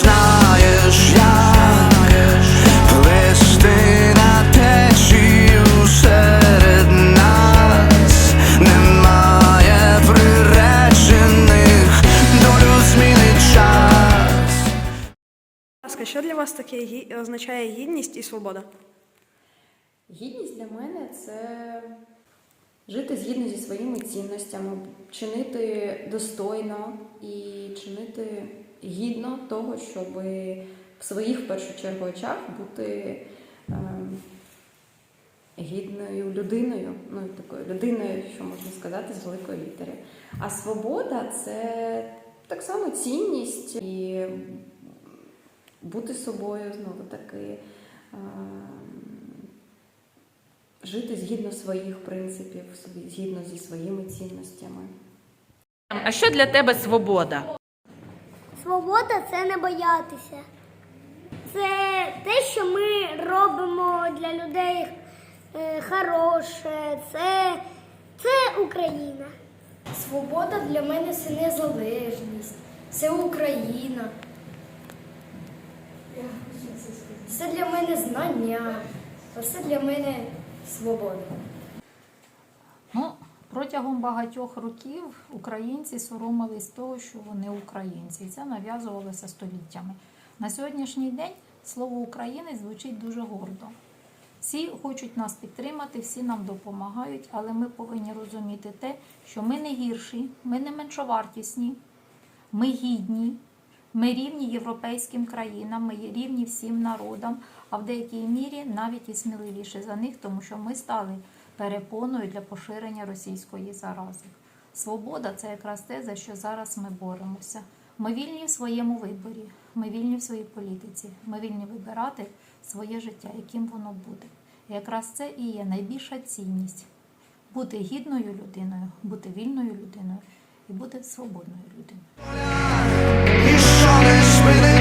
знаєш, як плести на течію серед нас немає приречених, долю змінить час. Будь ласка, що для вас таке означає гідність і свобода? Гідність для мене це жити згідно зі своїми цінностями, чинити достойно і чинити гідно того, щоб в своїх в першу чергу очах бути е, гідною людиною, ну такою людиною, що можна сказати, з великої літери. А свобода це так само цінність і бути собою знову таки. е, жити згідно своїх принципів, згідно зі своїми цінностями. А що для тебе свобода? Свобода це не боятися. Це те, що ми робимо для людей е, хороше. Це, це Україна. Свобода для мене це незалежність, це Україна. Це для мене знання, а це для мене свобода. Ну, протягом багатьох років українці соромились того, що вони українці, і це нав'язувалося століттями. На сьогоднішній день слово українець звучить дуже гордо. Всі хочуть нас підтримати, всі нам допомагають, але ми повинні розуміти те, що ми не гірші, ми не меншовартісні, ми гідні, ми рівні європейським країнам, ми рівні всім народам, а в деякій мірі навіть і сміливіші за них, тому що ми стали перепоною для поширення російської зарази. Свобода це якраз те, за що зараз ми боремося. Ми вільні в своєму виборі, ми вільні в своїй політиці, ми вільні вибирати своє життя, яким воно буде. І якраз це і є найбільша цінність бути гідною людиною, бути вільною людиною і бути свободною людиною. І